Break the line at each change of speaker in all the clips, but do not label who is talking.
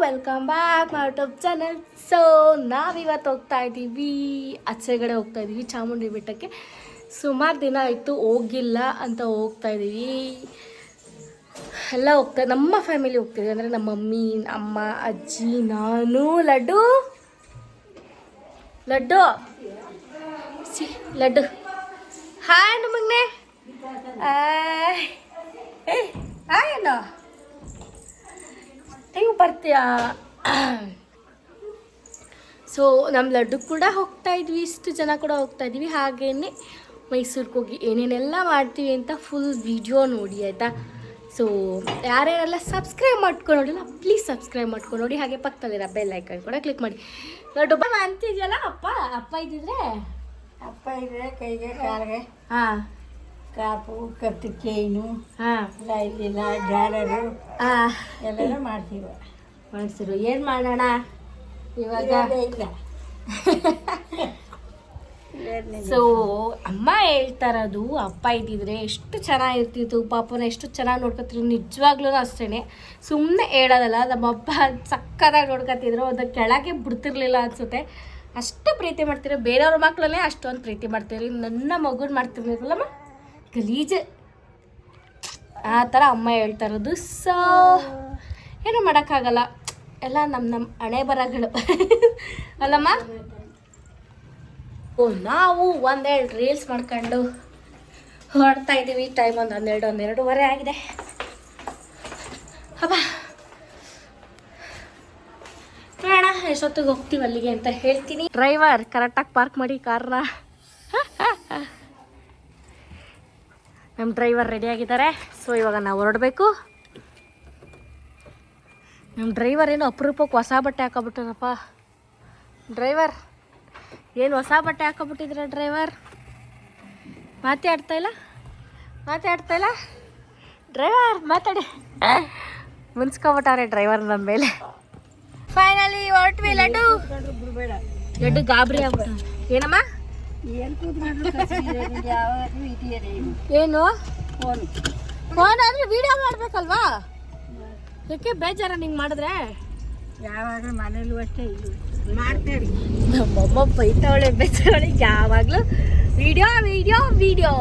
Welcome back my channel so ನಾವಿವತ್ತು ಹೋಗ್ತಾ ಇದ್ದೀವಿ ಆಚೆಗಡೆ ಹೋಗ್ತಾ ಇದ್ದೀವಿ ಚಾಮುಂಡಿ ಬೆಟ್ಟಕ್ಕೆ. ಸುಮಾರು ದಿನ ಆಯಿತು, ಹೋಗಿಲ್ಲ ಅಂತ ಹೋಗ್ತಾ ಇದ್ದೀವಿ ಎಲ್ಲ ಹೋಗ್ತಾ ನಮ್ಮ ಫ್ಯಾಮಿಲಿ ಹೋಗ್ತಿದ್ವಿ ಅಂದರೆ ನಮ್ಮ ಮಮ್ಮಿ, ಅಮ್ಮ, ಅಜ್ಜಿ, ನಾನು, ಲಡ್ಡು. ಲಡ್ಡು. ಸಿ, ಲಡ್ಡು. ಹಾಯ್ ನಮಗ್ನೆ ಅಣ್ಣ. ನೀವು ಬರ್ತೀಯಾ? ಸೊ ನಮ್ಮ ಲಡ್ಡು ಕೂಡ ಹೋಗ್ತಾ ಇದ್ವಿ. ಇಷ್ಟು ಜನ ಕೂಡ ಹೋಗ್ತಾ ಇದ್ವಿ. ಹಾಗೇನೆ ಮೈಸೂರಿಗೆ ಹೋಗಿ ಏನೇನೆಲ್ಲ ಮಾಡ್ತೀವಿ ಅಂತ ಫುಲ್ ವಿಡಿಯೋ ನೋಡಿ, ಆಯಿತಾ? ಸೊ ಯಾರ್ಯಾರೆಲ್ಲ ಸಬ್ಸ್ಕ್ರೈಬ್ ಮಾಡ್ಕೊಂಡು ನೋಡಿಲ್ಲ ಪ್ಲೀಸ್ ಸಬ್ಸ್ಕ್ರೈಬ್ ಮಾಡ್ಕೊಂಡು ನೋಡಿ ಹಾಗೆ ಪಕ್ಕದಲ್ಲಿರೋ ಬೆಲ್ ಐಕನ್ ಕೂಡ ಕ್ಲಿಕ್ ಮಾಡಿ. ನೋಡಿ ಒಬ್ಬ ಅಂತಿದ್ಯಲ್ಲ ಅಪ್ಪ? ಅಪ್ಪ ಇದ್ದಿದ್ರೆ?
ಅಪ್ಪ ಇದ್ರೆ ಕೈಗೆ ಕಾಲಿಗೆ.
ಹಾಂ.
ಕಾಪು ಕತ್ತು ಚೈನು
ಹಾಂ.
ಇಲ್ಲ ಜಾರರು.
ಹಾಂ.
ಎಲ್ಲರೂ ಮಾಡ್ತೀವಿ.
ಮಾಡಿಸಿರು. ಏನು ಮಾಡೋಣ? ಇವಾಗ
ಇಲ್ಲ.
ಸೊ ಅಮ್ಮ ಹೇಳ್ತಾ ಇರೋದು, ಅಪ್ಪ ಇದ್ದಿದ್ರೆ ಎಷ್ಟು ಚೆನ್ನಾಗಿರ್ತಿತ್ತು, ಪಾಪನ ಎಷ್ಟು ಚೆನ್ನಾಗಿ ನೋಡ್ಕೊತಿದ್ರು, ನಿಜವಾಗ್ಲೂ ಅಷ್ಟೇ ಸುಮ್ಮನೆ ಹೇಳೋದಲ್ಲ, ನಮ್ಮ ಅಪ್ಪ ಸಕ್ಕದಾಗಿ ನೋಡ್ಕೊತಿದ್ರು, ಅದು ಕೆಳಗೆ ಬಿಡ್ತಿರ್ಲಿಲ್ಲ ಅನ್ಸುತ್ತೆ. ಅಷ್ಟು ಪ್ರೀತಿ ಮಾಡ್ತಿರೋ ಬೇರೆಯವ್ರ ಮಕ್ಕಳನ್ನೇ ಅಷ್ಟೊಂದು ಪ್ರೀತಿ ಮಾಡ್ತೀರಿ ನನ್ನ ಮಗುನ ಮಾಡ್ತಿರ್ಲಿಲ್ಲಮ್ಮ? ಗಲೀಜು. ಆ ಥರ ಅಮ್ಮ ಹೇಳ್ತಾ ಇರೋದು. ಸೊ ಏನೂ ಮಾಡೋಕ್ಕಾಗಲ್ಲ. ಎಲ್ಲ ನಮ್ಮ ನಮ್ಮ ಹಣೆ ಬರಗಳು ಅಲ್ಲಮ್ಮ? ನಾವು ಒಂದೆರಡು ರೀಲ್ಸ್ ಮಾಡ್ಕೊಂಡು ಹೊರಡ್ತಾ ಇದ್ದೀವಿ ಟೈಮ್ ಒಂದು ಹನ್ನೆರಡು, ಹನ್ನೆರಡುವರೆ ಆಗಿದೆ. ಹಬ್ಬ. ನೋಡೋಣ, ಎಷ್ಟೊತ್ತಿಗೆ ಹೋಗ್ತೀವಿ ಅಲ್ಲಿಗೆ ಅಂತ ಹೇಳ್ತೀನಿ. ಡ್ರೈವರ್ ಕರೆಕ್ಟಾಗಿ ಪಾರ್ಕ್ ಮಾಡಿ ಕಾರ್ನ ನಮ್ಮ ಡ್ರೈವರ್ ರೆಡಿಯಾಗಿದ್ದಾರೆ ಸೊ ಇವಾಗ ನಾವು ಹೊರಡಬೇಕು. ನಮ್ಮ ಡ್ರೈವರ್ ಏನು ಅಪರೂಪಕ್ಕೆ ಹೊಸ ಬಟ್ಟೆ ಹಾಕೊಬಿಟ್ಟಾರಪ್ಪ ಡ್ರೈವರ್ ಏನು ಹೊಸ ಬಟ್ಟೆ ಹಾಕೊಬಿಟ್ಟಿದ್ರ ಡ್ರೈವರ್ ಮಾತಾಡ್ತಾ ಇಲ್ಲ? ಮಾತಾಡ್ತಾ ಇಲ್ಲ? ಡ್ರೈವರ್ ಮಾತಾಡಿ. ಮುನ್ಸ್ಕೊಬಿಟ್ಟಾರೆ ಡ್ರೈವರ್ ನಮ್ಮ ಮೇಲೆ. ಫೈನಲಿ ಹೊರಟ್ವಿ ಲಡ್ಡು. ಲಡ್ಡು ಗಾಬರಿ ಆಗ್ಬಿಟ್ಟ. ಏನಮ್ಮ?
ಏನು ಫೋನ್.
ಫೋನ್ ಅಂದ್ರೆ ವಿಡಿಯೋ ಮಾಡ್ಬೇಕಲ್ವಾ? ಯಾಕೆ ಬೇಜಾರ ನಿಂಗೆ ಮಾಡಿದ್ರೆ?
ಯಾವಾಗಲೂ ಮನೇಲೂ ಅಷ್ಟೇ ಇದು
ನಮ್ಮಮ್ಮ ಬೈತಾವಳೆ ಬೈತಾವಳೆ ಯಾವಾಗಲೂ. Video video video.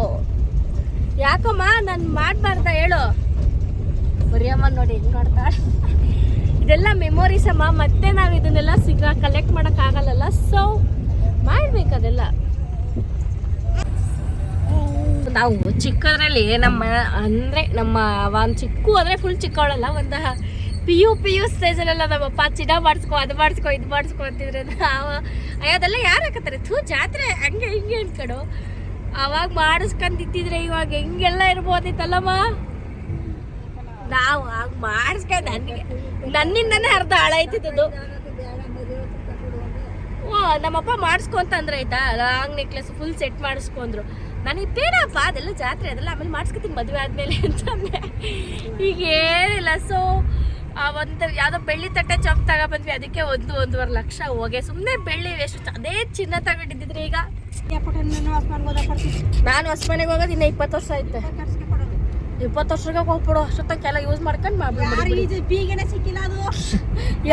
ಯಾಕಮ್ಮ ನಾನು ಮಾಡಬಾರ್ದ ಹೇಳು. ಬರಿಯಮ್ಮ ನೋಡಿ ಹೆಂಗ್ ಇದೆಲ್ಲ ಮೆಮೊರೀಸ್ ಅಮ್ಮ. ಮತ್ತೆ ನಾವು ಇದನ್ನೆಲ್ಲ ಸಿಗ ಕಲೆಕ್ಟ್ ಮಾಡೋಕ್ಕಾಗಲ್ಲಲ್ಲ ಸೊ ಮಾಡ್ಬೇಕು ಅದೆಲ್ಲ. ನಾವು ಚಿಕ್ಕದ್ರಲ್ಲಿ ನಮ್ಮ ಅಂದರೆ ನಮ್ಮ ಒಂದು ಚಿಕ್ಕು ಅಂದರೆ ಫುಲ್ ಚಿಕ್ಕವಳಲ್ಲ ಒಂದು ಪಿ ಯು ಪಿ ಯು ಸ್ಟೇಜಲ್ಲೆಲ್ಲ ನಮ್ಮಪ್ಪ ಚಿನ್ನ ಮಾಡಿಸ್ಕೊ, ಅದು ಮಾಡಿಸ್ಕೊ, ಇದು ಮಾಡಿಸ್ಕೊ ಅಂತಿದ್ರೆ. ಅದೆಲ್ಲ ಯಾರು ಹಾಕತ್ತಾರೆ? ಥೂ, ಜಾತ್ರೆ ಹಂಗೆ, ಹಿಂಗೆ ಅನ್ಕಡು. ಅವಾಗ ಮಾಡಿಸ್ಕೊಂತಿದ್ದಿದ್ರೆ ಇವಾಗ ಹೆಂಗೆಲ್ಲ ಇರ್ಬೋದಿತ್ತಲ್ಲಮ್ಮ ನಾವು ಆಗ ಮಾಡಿಸ್ಕೊಂಡು ನನಗೆ, ನನ್ನಿಂದನೇ ಅರ್ಧ ಹಾಳಾಯ್ತಿದ್ದು ಓ, ನಮ್ಮಪ್ಪ ಮಾಡಿಸ್ಕೊಂತಂದ್ರೆ ಆಯ್ತಾ? ಲಾಂಗ್ ನೆಕ್ಲೆಸ್ ಫುಲ್ ಸೆಟ್ ಮಾಡಿಸ್ಕೊಂಡ್ರು ನನಗೆ ಬೇಡಪ್ಪ, ಅದೆಲ್ಲ ಜಾತ್ರೆ, ಅದೆಲ್ಲ ಆಮೇಲೆ ಮಾಡಿಸ್ಕೊತೀನಿ ಮದುವೆ ಆದ್ಮೇಲೆ ಅಂತಂದೆ ಈಗ ಏನಿಲ್ಲ ಸೊ ಒಂದು ಯಾವುದೋ ಬೆಳ್ಳಿ ತಟ್ಟೆ ಚಾಪ್ ತಗೊಬಂದ್ವಿ ಅದಕ್ಕೆ ಒಂದು ಒಂದೂವರೆ ಲಕ್ಷ ಹೋಗಿ. ಸುಮ್ಮನೆ ಬೆಳ್ಳಿ ಎಷ್ಟು ಅದೇ ಚಿನ್ನ ತಗೊಂಡಿದ್ದಿದ್ರೆ ಈಗ? ನಾನು ಹೊಸ್ಮನೆಗೆ ಹೋಗೋದು ಇನ್ನ ಇಪ್ಪತ್ತು ವರ್ಷ ಐತೆ. ಇಪ್ಪತ್ತು ವರ್ಷಕ್ಕೆ ಹೋಗ್ಬಿಡು ಅಷ್ಟೊತ್ತಕ್ಕೆಲ್ಲ ಯೂಸ್ ಮಾಡ್ಕೊಂಡು ಮಾಡ್ಬಿಡು
ಬೀಗನೆ ಸಿಕ್ಕಿಲ್ಲ ಅದು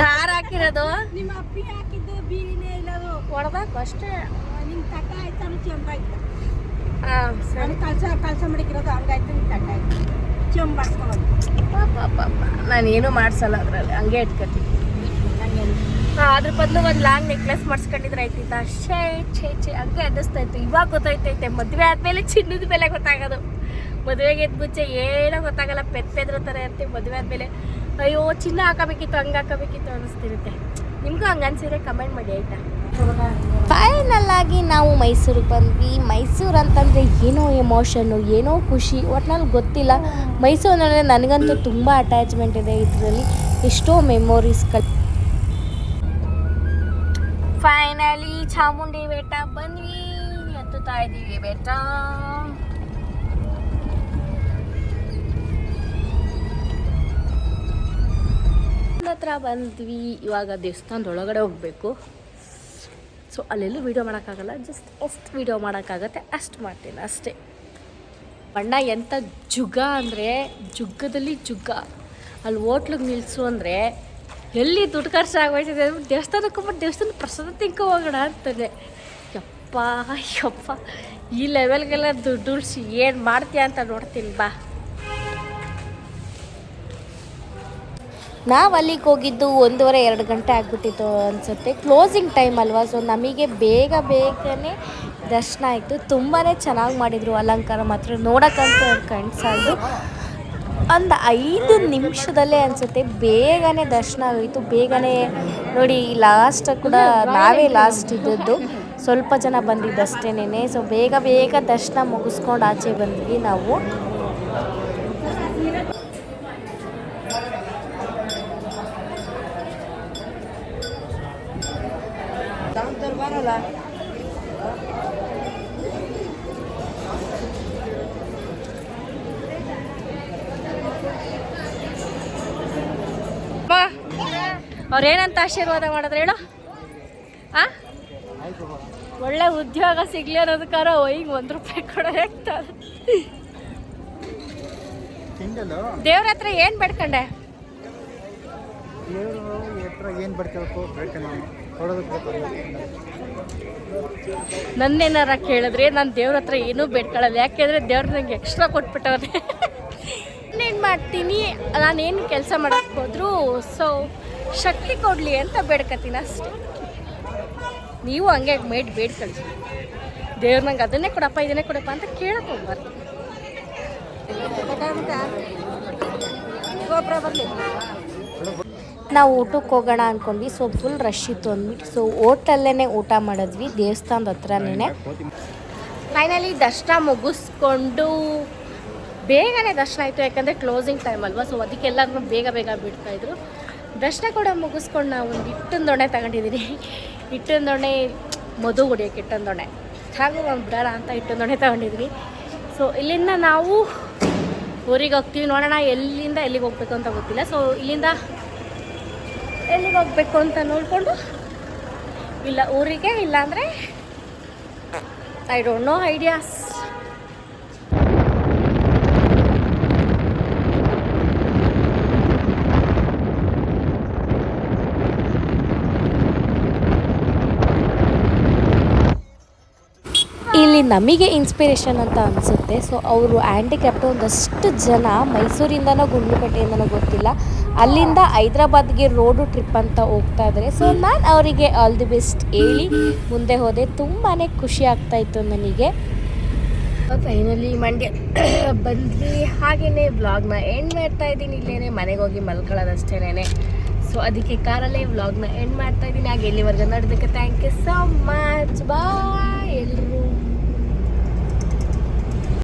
ಯಾರು ಹಾಕಿರೋದು?
ನಿಮ್ಮ ಅಪ್ಪಿ ಹಾಕಿದ್ದು ಬೀಗನೇ ಇಲ್ಲ ಅದು
ಹೊಡ್ಬೇಕು ಅಷ್ಟೇ.
ನಿಂಗೆ ತಟ್ಟ ಆಯ್ತು ಚಂಬ ಆಯ್ತು
ಹಾಂ ಸರಿ
ನಾನು ಕಲ್ಸ ಕಲ್ಸ ಮಡಿಕಿರೋದು ಹಂಗಾಯ್ತು ನಿಮ್ ತಟ್ಟ ಆಯ್ತು ಚೆಂಬಾಡ್ಸ್ಕೊಳ್ಳೋದು
ನಾನೇನು ಮಾಡ್ಸಲ್ಲ ಅದ್ರಲ್ಲಿ. ಹಂಗೆ ಇಟ್ಕೊತೀನಿ. ಅದ್ರ ಬದಲು ಒಂದು ಲಾಂಗ್ ನೆಕ್ಲೆಸ್ ಮಾಡಿಸ್ಕೊಂಡಿದ್ರೆ ಆಯ್ತಿತ್ತ? ಶೇ ಛೇ ಛೇ, ಹಂಗೆ ಅನ್ನಿಸ್ತಾ ಇವಾಗ ಗೊತ್ತಾಯ್ತೈತೆ. ಮದುವೆ ಆದ್ಮೇಲೆ ಚಿನ್ನದ ಬೆಲೆ ಗೊತ್ತಾಗೋದು. ಮದುವೆಗೆ ಎದ್ದು ಮುಂಚೆ ಏನೋ ಗೊತ್ತಾಗಲ್ಲ. ಪೆತ್ತೆದ್ರ ಥರ ಇರ್ತೀವಿ ಮದುವೆ ಆದ್ಮೇಲೆ. ಅಯ್ಯೋ, ಚಿನ್ನ ಹಾಕಬೇಕಿತ್ತು, ಹಂಗೆ ಹಾಕಬೇಕಿತ್ತು ಅನ್ನಿಸ್ತಿರುತ್ತೆ. ನಿಮಗೂ ಹಂಗೆ ಅನ್ಸಿದ್ರೆ ಕಮೆಂಟ್ ಮಾಡಿ ಆಯಿತಾ? ಫೈನಲ್ ಆಗಿ ನಾವು ಮೈಸೂರಿಗೆ ಬಂದ್ವಿ. ಮೈಸೂರು ಅಂತಂದರೆ ಏನೋ ಎಮೋಷನ್ನು ಏನೋ ಖುಷಿ ಒಟ್ನಲ್ಲಿ ಗೊತ್ತಿಲ್ಲ. ಮೈಸೂರಿನಲ್ಲಿ ನನಗಂತೂ ತುಂಬ ಅಟ್ಯಾಚ್ಮೆಂಟ್ ಇದೆ ಇದರಲ್ಲಿ. ಎಷ್ಟೋ ಮೆಮೊರೀಸ್ ಕಲ್ ಫೈನಲಿ ಚಾಮುಂಡಿ ಬೆಟ್ಟ ಬಂದ್ವಿ. ಹತ್ತುತ್ತಾ ಇದ್ದೀವಿ ಬೆಟ್ಟ. ಹತ್ರ ಬಂದ್ವಿ, ಇವಾಗ ದೇವಸ್ಥಾನದ ಒಳಗಡೆ ಹೋಗಬೇಕು. ಸೊ ಅಲ್ಲೆಲ್ಲೂ ವೀಡಿಯೋ ಮಾಡೋಕ್ಕಾಗಲ್ಲ ಜಸ್ಟ್ ಎಷ್ಟು ವೀಡಿಯೋ ಮಾಡೋಕ್ಕಾಗತ್ತೆ, ಅಷ್ಟು ಮಾಡ್ತೀನಿ ಅಷ್ಟೇ. ಬಣ್ಣ ಎಂಥ ಜುಗ ಅಂದರೆ ಜುಗ್ಗದಲ್ಲಿ ಜುಗ್ಗ ಅಲ್ಲಿ ಹೋಟ್ಲಿಗೆ ನಿಲ್ಲಿಸು ಅಂದರೆ, ಎಲ್ಲಿ ದುಡ್ಡು ಖರ್ಚು ಆಗೋಯ್ತದೆ ದೇವಸ್ಥಾನಕ್ಕೆ ಹೋಗ್ಬಿಟ್ಟು ದೇವಸ್ಥಾನ ಪ್ರಸಾದ ತಿಂಕೋ ಹೋಗೋಣ ಅಂತದೆ ಯಪ್ಪ ಯಪ್ಪ, ಈ ಲೆವೆಲ್ಗೆಲ್ಲ ದುಡ್ಡು ಉಳಿಸಿ ಏನು ಮಾಡ್ತೀಯ ಅಂತ ನೋಡ್ತೀನಿ, ಬಾ. ನಾವು ಅಲ್ಲಿಗೆ ಹೋಗಿದ್ದು ಒಂದೂವರೆ, ಎರಡು ಗಂಟೆ ಆಗಿಬಿಟ್ಟಿತ್ತು ಅನಿಸುತ್ತೆ. ಕ್ಲೋಸಿಂಗ್ ಟೈಮ್ ಅಲ್ವಾ ಸೊ ನಮಗೆ ಬೇಗ ಬೇಗನೆ ದರ್ಶನ ಆಯಿತು. ತುಂಬಾ ಚೆನ್ನಾಗಿ ಮಾಡಿದರು ಅಲಂಕಾರ ಮಾತ್ರ. ನೋಡೋಕ್ಕಂತೂ ಕಣ್ಸಾಲ್ದು. ಒಂದು ಐದು ನಿಮಿಷದಲ್ಲೇ ಅನಿಸುತ್ತೆ. ಬೇಗನೆ ದರ್ಶನ ಆಗೋಯಿತು ಬೇಗನೆ ನೋಡಿ ಲಾಸ್ಟ್ ಕೂಡ ನಾವೇ ಲಾಸ್ಟ್ ಇದ್ದದ್ದು. ಸ್ವಲ್ಪ ಜನ ಬಂದಿದ್ದಷ್ಟೇನೆ ಸೊ ಬೇಗ ಬೇಗ ದರ್ಶನ ಮುಗಿಸ್ಕೊಂಡು ಆಚೆ ಬಂದ್ವಿ ನಾವು.
ಬರಲ್ಲ.
ಅವ್ರೇನಂತ ಆಶೀರ್ವಾದ ಮಾಡಿದ್ರೆ ಹೇಳು. ಆ? ಒಳ್ಳೆ ಉದ್ಯೋಗ ಸಿಗ್ಲಿ ಅನ್ನೋದಕ್ಕಾರ ಈಗ ಒಂದು ರೂಪಾಯಿ ಕೊಡೋದು ದೇವ್ರ ಹತ್ರ ಏನು ಬೇಡ್ಕೊಂಡೆ?
ಏನ್ ಏನು
ನನ್ನೇನಾರ ಕೇಳಿದ್ರೆ ನಾನು ದೇವ್ರ ಹತ್ರ ಏನೂ ಬೇಡ್ಕೊಳ್ಳಲ್ಲ. ಯಾಕೆಂದರೆ ದೇವ್ರ ನಂಗೆ ಎಕ್ಸ್ಟ್ರಾ ಕೊಟ್ಬಿಟ್ಟವ್ರೆ ಇನ್ನೇನು ಮಾಡ್ತೀನಿ? ನಾನೇನು ಕೆಲಸ ಮಾಡೋಕ್ಕೆ ಹೋದ್ರು ಸೊ ಶಕ್ತಿ ಕೊಡಲಿ ಅಂತ ಬೇಡ್ಕತೀನಿ ಅಷ್ಟೇ. ನೀವು ಹಂಗೆ ಮೇಡ್ ಬೇಡ್ಕೊಳ್ಳಿ. ದೇವ್ರ ನಂಗೆ ಅದನ್ನೇ ಕೊಡಪ್ಪ, ಇದನ್ನೇ ಕೊಡಪ್ಪ ಅಂತ ಕೇಳಕ್ಕೆ ಹೋಗ್ಬಾರ್ದು.
ಗೊಬ್ಬರ ಬರಲಿ.
ನಾವು ಊಟಕ್ಕೆ ಹೋಗೋಣ ಅಂದ್ಕೊಂಡ್ವಿ ಸೊ ಫುಲ್ ರಶ್ ಇತ್ತು ಅಂದ್ಬಿಟ್ಟು. ಸೊ ಹೋಟೆಲ್ಲೇ ಊಟ ಮಾಡಿದ್ವಿ. ದೇವಸ್ಥಾನದ ಹತ್ರನೇ ಫೈನಲಿ ದರ್ಶನ ಮುಗಿಸ್ಕೊಂಡು ಬೇಗನೆ ದರ್ಶನ ಆಯಿತು. ಯಾಕಂದರೆ ಕ್ಲೋಸಿಂಗ್ ಟೈಮ್ ಅಲ್ವಾ? ಸೊ ಅದಕ್ಕೆ ಎಲ್ಲರೂ ಬೇಗ ಬೇಗ ಬಿಡ್ತಾಯಿದ್ರು ದರ್ಶನ ಕೂಡ ಮುಗಿಸ್ಕೊಂಡು ನಾವು ಒಂದು ಹಿಟ್ಟಿನ ದೊಣ್ಣೆ ತಗೊಂಡಿದ್ದೀನಿ ಹಿಟ್ಟಿನ ದೊಣ್ಣೆ, ಮಧು ಹೊಡಿಯೋಕೆ ಹಿಟ್ಟಿನ ದೊಣ್ಣೆ. ಹಾಗೂ ಒಂದು ಬಿಡೋಣ ಅಂತ ಹಿಟ್ಟಿನ ತಗೊಂಡಿದ್ವಿ ಸೊ ಇಲ್ಲಿಂದ ನಾವು ಊರಿಗೆ ಹೋಗ್ತೀವಿ. ನೋಡೋಣ ಎಲ್ಲಿಂದ ಎಲ್ಲಿಗೆ ಹೋಗ್ಬೇಕು ಅಂತ ಗೊತ್ತಿಲ್ಲ. ಸೊ ಇಲ್ಲಿಂದ ಎಲ್ಲಿಗೆ ಹೋಗ್ಬೇಕು ಅಂತ ನೋಡಿಕೊಂಡು? ಇಲ್ಲ ಊರಿಗೆ, ಇಲ್ಲಾಂದರೆ ಐ ಡೋಂಟ್ ನೋ ಐಡಿಯಾಸ್ ಇಲ್ಲಿ ನಮಗೆ ಇನ್ಸ್ಪಿರೇಷನ್ ಅಂತ ಅನಿಸುತ್ತೆ. ಸೊ ಅವರು ಹ್ಯಾಂಡಿಕ್ಯಾಪ್ಟ್ ಒಂದಷ್ಟು ಜನ ಮೈಸೂರಿಂದನೋ, ಗುಂಡ್ಲುಪೇಟೆಯಿಂದನೋ ಗೊತ್ತಿಲ್ಲ. ಅಲ್ಲಿಂದ ಹೈದ್ರಾಬಾದ್ಗೆ ರೋಡು ಟ್ರಿಪ್ ಅಂತ ಹೋಗ್ತಾ ಇದ್ರೆ ಸೊ ನಾನು ಅವರಿಗೆ ಆಲ್ ದಿ ಬೆಸ್ಟ್ ಹೇಳಿ ಮುಂದೆ ಹೋದೆ. ತುಂಬಾ ಖುಷಿ ಆಗ್ತಾ ಇತ್ತು ನನಗೆ. ಫೈನಲಿ ಮಂಡ್ಯ ಬಂದ್ವಿ. ಹಾಗೆಯೇ ವ್ಲಾಗ್ನ ಎಂಡ್ ಮಾಡ್ತಾ ಇದ್ದೀನಿ. ಇಲ್ಲೇನೆ ಮನೆಗೆ ಹೋಗಿ ಮಲ್ಕೊಳ್ಳೋದಷ್ಟೇನೆ ಸೊ ಅದಕ್ಕೆ ಕಾರಲ್ಲೇ ವ್ಲಾಗ್ನ ಎಂಡ್ ಮಾಡ್ತಾ ಇದ್ದೀನಿ. ಹಾಗೆ ಎಲ್ಲಿವರೆಗೂ ನೋಡೋದಕ್ಕೆ thank you so much bye ಎಲ್ಲರೂ